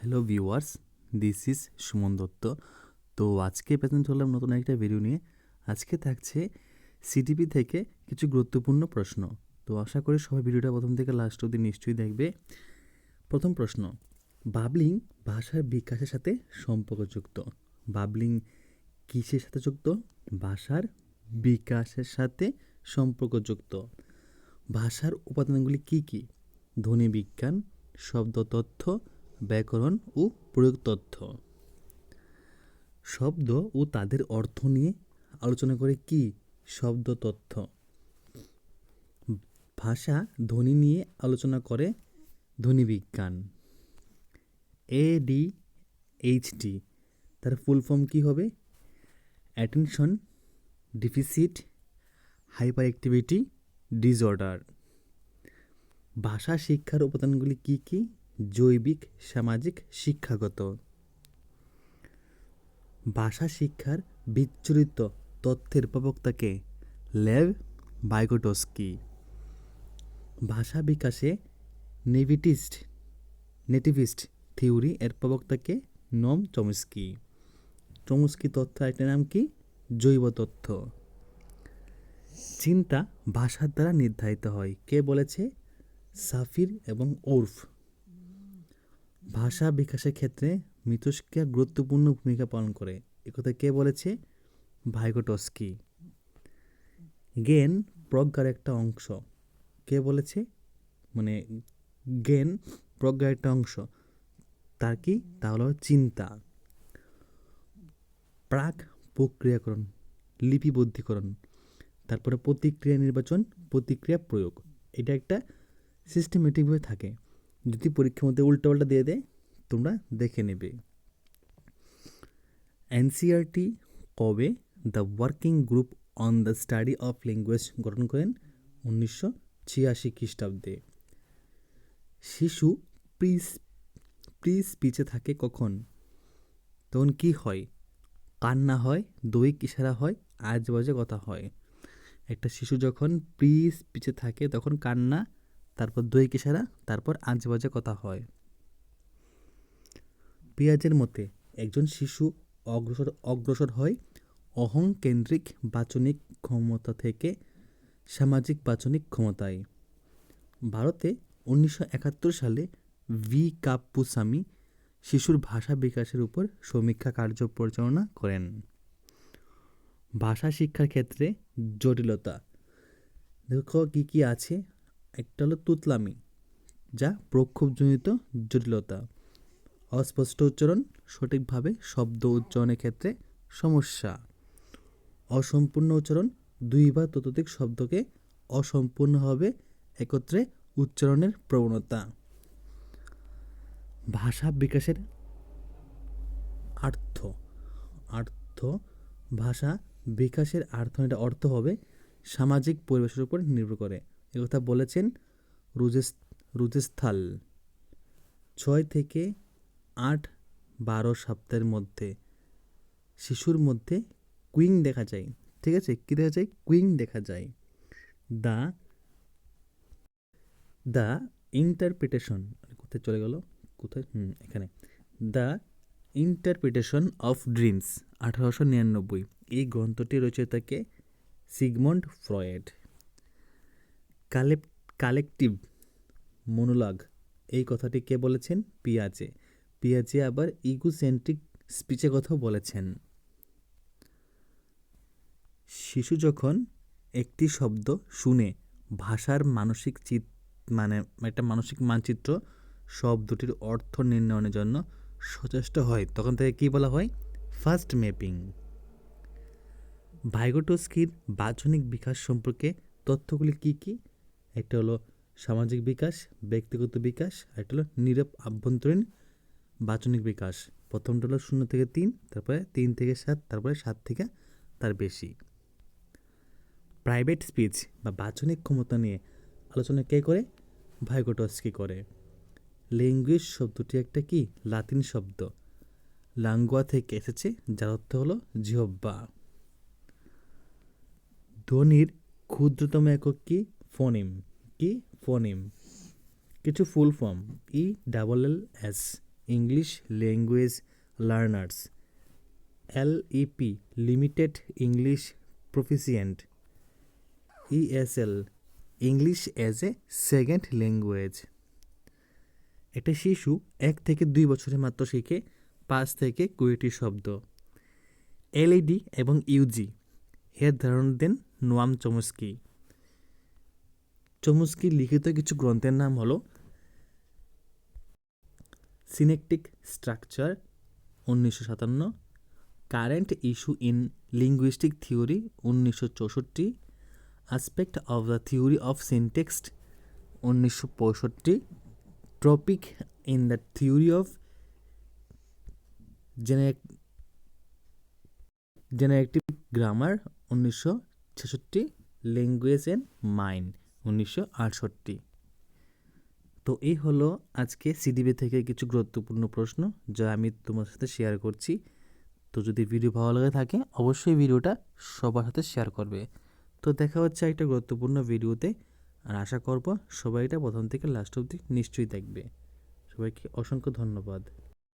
Hello viewers this is Suman Dutta তো আজকে present হলাম নতুন একটা ভিডিও নিয়ে। আজকে থাকছে সিটিপি থেকে কিছু গুরুত্বপূর্ণ প্রশ্ন। তো আশা করি সবাই ভিডিওটা প্রথম থেকে লাস্ট অবধি নিশ্চয়ই দেখবে। প্রথম প্রশ্ন, বাবলিং ভাষার বিকাশের সাথে সম্পর্কযুক্ত। বাবলিং কিসের সাথে যুক্ত? ভাষার বিকাশের সাথে সম্পর্কযুক্ত। ভাষার উপাদানগুলি কি কি? ধ্বনি বিজ্ঞান, শব্দ তথ্য ব্যাকরণ ও প্রয়োগ তথ্য শব্দ ও তাদের অর্থ নিয়ে আলোচনা করে কি শব্দ তথ্য ভাষা ধ্বনি নিয়ে আলোচনা করে ধ্বনি বিজ্ঞান এ, ডি, এইচ ডি তার ফুল ফর্ম কী হবে? Attention, deficit hyperactivity disorder. ভাষা শিক্ষার উপাদানগুলি কী কী? জৈবিক, সামাজিক, শিক্ষাগত। ভাষা শিক্ষার বিচ্ছুরিত তথ্যের প্রবক্তাকে লেভ বাইগোটস্কি। ভাষা বিকাশে নেভিটিস্ট, নেটিভিস্ট থিওরি এর প্রবক্তাকে নম চমস্কি। চমস্কি তথ্য একটা নাম কি? জৈব তথ্য। চিন্তা ভাষার দ্বারা নির্ধারিত হয়। কে বলেছে? সাফির এবং ওরফ। ভাষা বিকাশের ক্ষেত্রে মিথস্ক্রিয়া গুরুত্বপূর্ণ ভূমিকা পালন করে। একথা কে বলেছে? ভাইগোটস্কি জ্ঞান প্রজ্ঞার একটা অংশ। কে বলেছে? মানে জ্ঞান প্রজ্ঞার একটা অংশ। তার কি? তা হলো চিন্তা। প্রাক প্রক্রিয়াকরণ, লিপিবদ্ধীকরণ, তারপরে প্রতিক্রিয়া নির্বাচন, প্রতিক্রিয়া প্রয়োগ। এটা একটা সিস্টেমেটিকভাবে থাকে। যদি পরীক্ষার মধ্যে উল্টাপাল্টা দিয়ে দেয় তোমরা দেখে নেবে। এনসিআরটি কবে the working group on the study of language গঠন করেন? উনিশশো ছিয়াশি খ্রিস্টাব্দে। শিশু প্রি প্রি স্পিচে থাকে কখন? তখন কি হয়? কান্না হয়, দৈহিক ইশারা হয়, আজ বাজে কথা হয়। একটা শিশু যখন প্রি স্পিচে থাকে, তখন কান্না তারপর দৈহিক ইশারা তারপর আজ বাজে কথা হয়। পিয়াজের মতে একজন শিশু অগ্রসর অগ্রসর হয়। অহংকেন্দ্রিক বাচনিক ক্ষমতা থেকে সামাজিক বাচনিক ক্ষমতায়। ভারতে উনিশশো একাত্তর সালে ভি কাপ্পুস্বামী শিশুর ভাষা বিকাশের উপর সমীক্ষা কার্য পরিচালনা করেন। ভাষা শিক্ষার ক্ষেত্রে জটিলতা। দেখো কী কী আছে? একটা হলো তুতলামি, যা প্রক্ষোভজনিত জটিলতা। অস্পষ্ট উচ্চারণ, সঠিকভাবে শব্দ উচ্চারণের ক্ষেত্রে সমস্যা। অসম্পূর্ণ উচ্চারণ দুই বা ততোধিক শব্দকে অসম্পূর্ণভাবে একত্রে উচ্চারণের প্রবণতা। ভাষা বিকাশের আর্থ। আর্থ, ভাষা বিকাশের আর্থ, এটা অর্থ হবে সামাজিক পরিবেশের উপর নির্ভর করে। একথা বলেছেন রুজেস, রুজেস্থাল। ছয় থেকে আট বারো সপ্তাহের মধ্যে শিশুর মধ্যে কুইং দেখা যায়। ঠিক আছে? কী দেখা যায়? কুইং দেখা যায়। The the interpretation. কোথায় চলে গেল? কোথায়? হুম, এখানে। দ্য ইন্টারপ্রিটেশন অফ ড্রিমস, আঠারোশো নিরানব্বই। এই গ্রন্থটি রচয়িতাকে সিগমন্ড ফ্রয়েড। কালেপ, কালেকটিভ মনোলগ। এই কথাটি কে বলেছেন? পিয়াজে। পিয়াজে আবার ইগোসেন্ট্রিক স্পিচের কথাও বলেছেন। শিশু যখন একটি শব্দ শুনে ভাষার মানসিক চিত মানে একটা মানসিক মানচিত্র শব্দটির অর্থ নির্ণয়নের জন্য সচেষ্ট হয়, তখন থেকে কী বলা হয়? ফার্স্ট ম্যাপিং ভাইগোটোস্কির বাচনিক বিকাশ সম্পর্কে তথ্যগুলি কী কী? একটা হলো সামাজিক বিকাশ, ব্যক্তিগত বিকাশ, আর একটা হলো নীরব আভ্যন্তরীণ বাচনিক বিকাশ। প্রথমটা হলো শূন্য থেকে তিন, তারপরে তিন থেকে সাত, তারপরে সাত থেকে তার বেশি। প্রাইভেট স্পিচ বা বাচনিক ক্ষমতা নিয়ে আলোচনা কে করে? ভাইগোটস্কি করে। ল্যাঙ্গুয়েজ শব্দটি একটা কি? লাতিন শব্দ। লাঙ্গুয়া থেকে এসেছে, যার অর্থ হলো জিহব্বা ধ্বনির ক্ষুদ্রতম একক কি? ফোনিম, কি? ফোনিম। কিছু full form, E double L S, English language learners. LEP limited English proficient. ESL English as a second language. একটা শিশু এক থেকে দুই বছরে মাত্র শিখে পাঁচ থেকে কুড়িটি শব্দ। এলইডি এবং ইউজি এর ধারণা দেন নোয়াম চমস্কি। চমস্কির লিখিত কিছু গ্রন্থের নাম হলো সিনেকটিক স্ট্রাকচার উনিশশো সাতান্ন current issue in linguistic theory উনিশশো চৌষট্টি aspect of the theory of syntax উনিশশো পঁয়ষট্টি topic in the theory of generative grammar উনিশশো ছেষট্টি ল্যাঙ্গুয়েজ অ্যান্ড মাইন্ড উনিশশো আটষট্টি। তো এই হলো আজকে সিডিবি থেকে কিছু গুরুত্বপূর্ণ প্রশ্ন যা আমি তোমার সাথে শেয়ার করছি। তো যদি ভিডিও ভালো লাগে থাকে, অবশ্যই ভিডিওটা সবার সাথে শেয়ার করবে। তো দেখা হচ্ছে একটা গুরুত্বপূর্ণ ভিডিওতে। আর আশা করব সবাই এটা প্রথম থেকে লাস্ট অবধি নিশ্চয়ই দেখবে। সবাইকে অসংখ্য ধন্যবাদ।